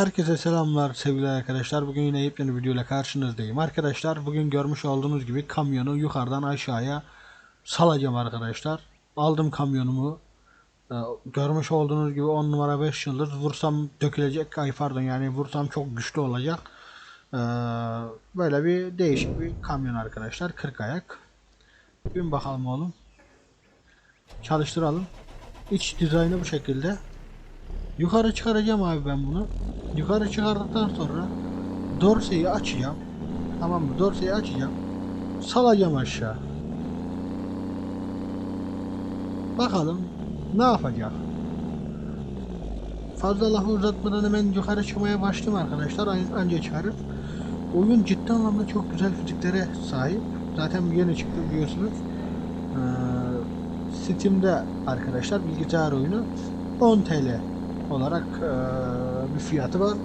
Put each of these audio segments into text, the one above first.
Herkese selamlar sevgili arkadaşlar. Bugün yine yepyeni video ile karşınızdayım. Arkadaşlar bugün görmüş olduğunuz gibi kamyonu yukarıdan aşağıya salacağım arkadaşlar. Aldım kamyonumu. Ee, Görmüş olduğunuz gibi 10 numara 5 yıldız. Vursam dökülecek. Ay pardon yani vursam çok güçlü olacak. Ee, Böyle bir değişik bir kamyon arkadaşlar. 40 ayak. Bin bakalım oğlum. Çalıştıralım. İç dizaynı bu şekilde. Yukarı çıkaracağım abi ben bunu. Yukarı çıkardıktan sonra dorseyi açacağım. Tamam mı? Dorseyi açacağım. Salacağım aşağı. Bakalım ne yapacak. Fazla lafı uzatmadan hemen yukarı çıkmaya başladım arkadaşlar. An- Anca çıkarır. Oyun ciddi anlamda çok güzel fiziklere sahip. Zaten yeni çıktı biliyorsunuz. Ee, Steam'de arkadaşlar bilgisayar oyunu 10 TL olarak eee, bir fiyatı var.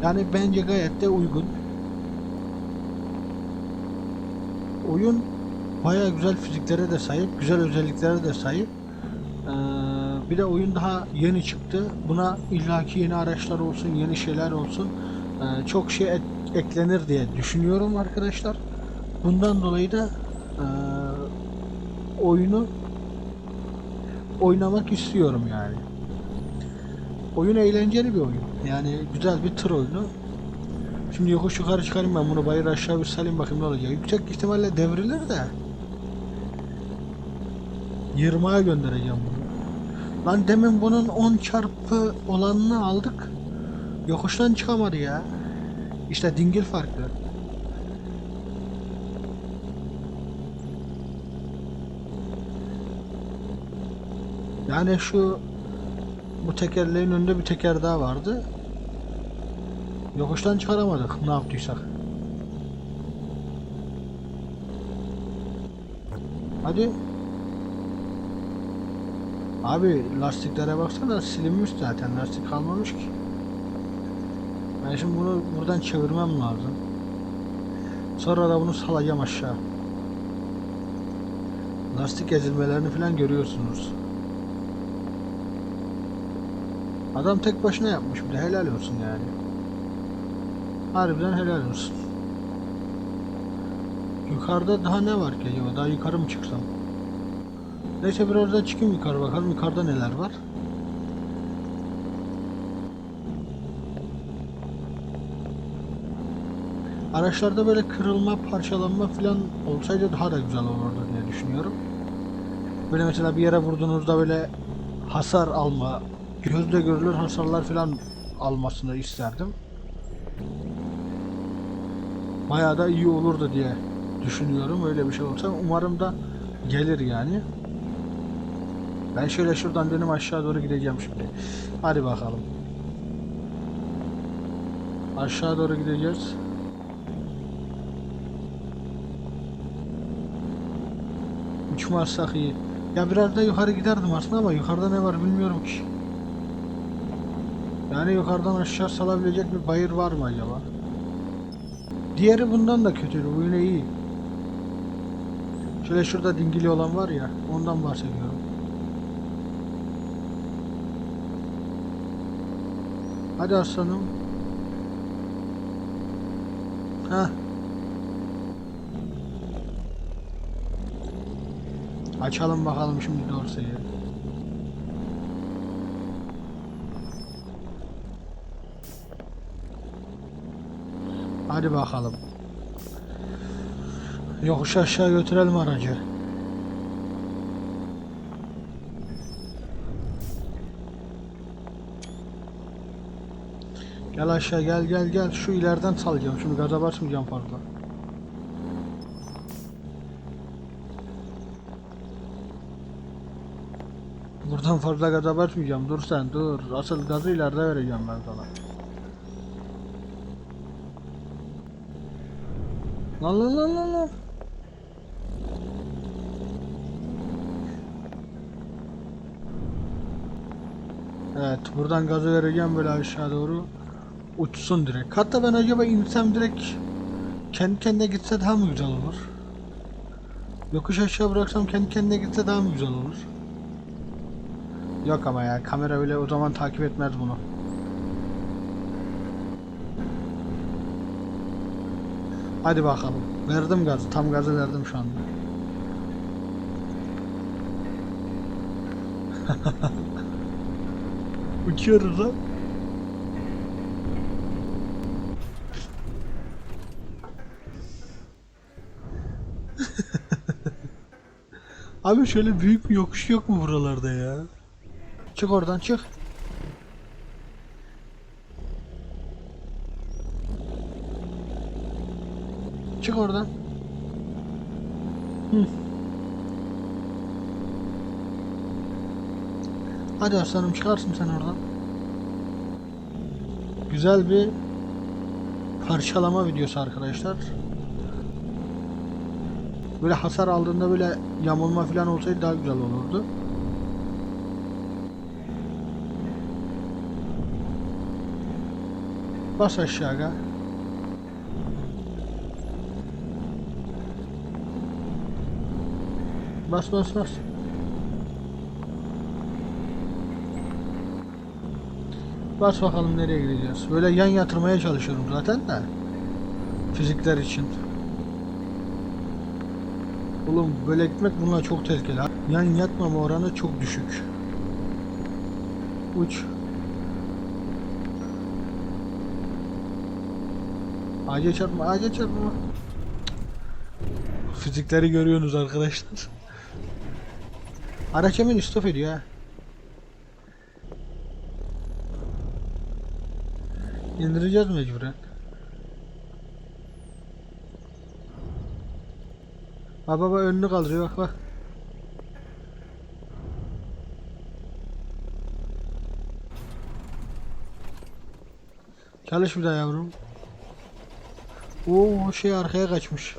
Yani bence gayet de uygun. Oyun bayağı güzel fiziklere de sahip, güzel özelliklere de sahip. Eee, bir de oyun daha yeni çıktı. Buna illaki yeni araçlar olsun, yeni şeyler olsun. eee, çok şey ek- eklenir diye düşünüyorum arkadaşlar. Bundan dolayı da eee, oyunu oynamak istiyorum yani. Oyun eğlenceli bir oyun. Yani güzel bir tır oyunu. Şimdi yokuş yukarı çıkarayım ben bunu bayır aşağı bir salayım bakayım ne olacak. Yüksek ihtimalle devrilir de. Yırmağa göndereceğim bunu. Lan demin bunun 10 çarpı olanını aldık. Yokuştan çıkamadı ya. İşte dingil farkı. Yani şu bu tekerleğin önünde bir teker daha vardı. Yokuştan çıkaramadık ne yaptıysak. Hadi. Abi lastiklere baksana silinmiş zaten lastik kalmamış ki. Ben şimdi bunu buradan çevirmem lazım. Sonra da bunu salacağım aşağı. Lastik ezilmelerini falan görüyorsunuz. Adam tek başına yapmış bir de helal olsun yani. Harbiden helal olsun. Yukarıda daha ne var ki acaba? Daha yukarı mı çıksam? Neyse biraz daha çıkayım yukarı bakalım. Yukarıda neler var? Araçlarda böyle kırılma, parçalanma falan olsaydı daha da güzel olurdu diye düşünüyorum. Böyle mesela bir yere vurduğunuzda böyle hasar alma, gözle görülür hasarlar falan almasını isterdim. Bayağı da iyi olurdu diye düşünüyorum öyle bir şey olsa. Umarım da gelir yani. Ben şöyle şuradan dönüm aşağı doğru gideceğim şimdi. Hadi bakalım. Aşağı doğru gideceğiz. Uçmazsak iyi. Ya biraz da yukarı giderdim aslında ama yukarıda ne var bilmiyorum ki. Yani yukarıdan aşağı salabilecek bir bayır var mı acaba? Diğeri bundan da kötü. Bu yine iyi. Şöyle şurada dingili olan var ya ondan bahsediyorum. Hadi aslanım. Ha. Açalım bakalım şimdi dorseyi. Hadi bakalım. Yokuş aşağı götürelim aracı. Gel aşağı gel gel gel. Şu ileriden salacağım. Şimdi gaza basmayacağım fazla. Buradan fazla gaza basmayacağım. Dur sen dur. Asıl gazı ileride vereceğim ben sana. Lan lan lan lan lan. Evet buradan gazı vereceğim böyle aşağı doğru uçsun direkt. Hatta ben acaba insem direkt kendi kendine gitse daha mı güzel olur? Yokuş aşağı bıraksam kendi kendine gitse daha mı güzel olur? Yok ama ya kamera öyle o zaman takip etmez bunu. Hadi bakalım. Verdim gazı. Tam gazı verdim şu anda. Uçuyoruz lan. Abi şöyle büyük bir yokuş yok mu buralarda ya? Çık oradan çık. Çık oradan. Hı. Hadi aslanım çıkarsın sen oradan. Güzel bir parçalama videosu arkadaşlar. Böyle hasar aldığında böyle yamulma falan olsaydı daha güzel olurdu. Bas aşağıya. Bas bas bas. Bas bakalım nereye gideceğiz. Böyle yan yatırmaya çalışıyorum zaten de. Fizikler için. Oğlum böyle gitmek bunlar çok tehlikeli. Yan yatmama oranı çok düşük. Uç. Ağaca çarpma, ağaca çarpma. Fizikleri görüyorsunuz arkadaşlar. Araç hemen istop ediyor ha. İndireceğiz mecburen. Bak baba önünü kaldırıyor bak bak. Çalış bir daha yavrum. Oo şey arkaya kaçmış.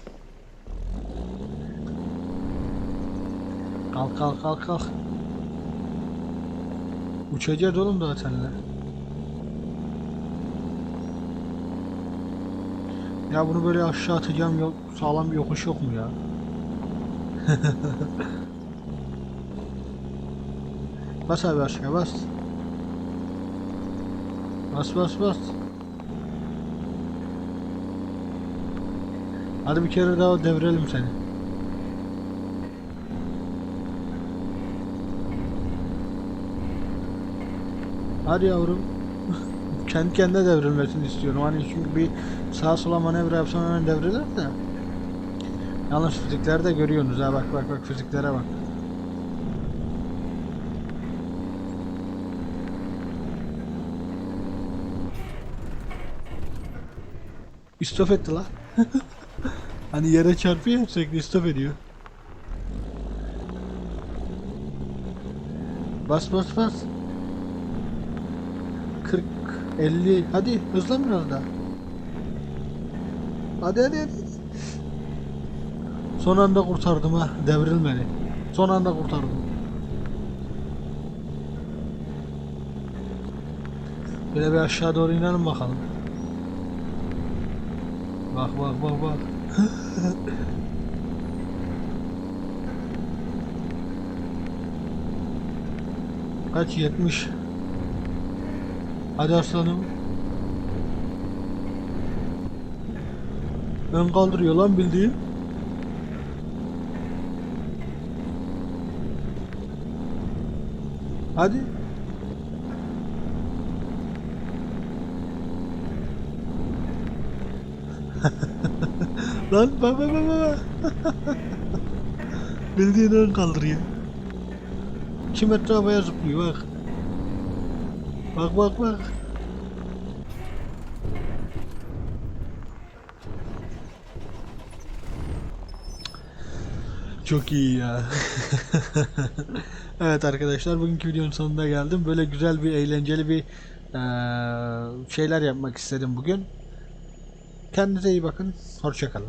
Kalk kalk kalk kalk. Uçacağız oğlum daha seninle. Ya bunu böyle aşağı atacağım yok sağlam bir yokuş yok mu ya? bas abi aşağı bas. Bas bas bas. Hadi bir kere daha devirelim seni. Hadi yavrum. Kendi kendine devrilmesini istiyorum. Hani çünkü bir sağa sola manevra yapsam hemen devrilir de. Yalnız fizikleri de görüyorsunuz ha bak bak bak fiziklere bak. İstop etti la. hani yere çarpıyor sürekli istop ediyor. Bas bas bas. 40 50 hadi hızlan biraz daha. Hadi hadi hadi. Son anda kurtardım ha devrilmedi. Son anda kurtardım. Böyle bir aşağı doğru inelim bakalım. Bak bak bak bak. Kaç 70. Hadi aslanım. Ön kaldırıyor lan bildiğin. Hadi. lan bak bak bak bak. bildiğin ön kaldırıyor. 2 metre havaya zıplıyor bak. Bak bak bak. Çok iyi ya. evet arkadaşlar bugünkü videonun sonuna geldim. Böyle güzel bir eğlenceli bir şeyler yapmak istedim bugün. Kendinize iyi bakın. Hoşçakalın.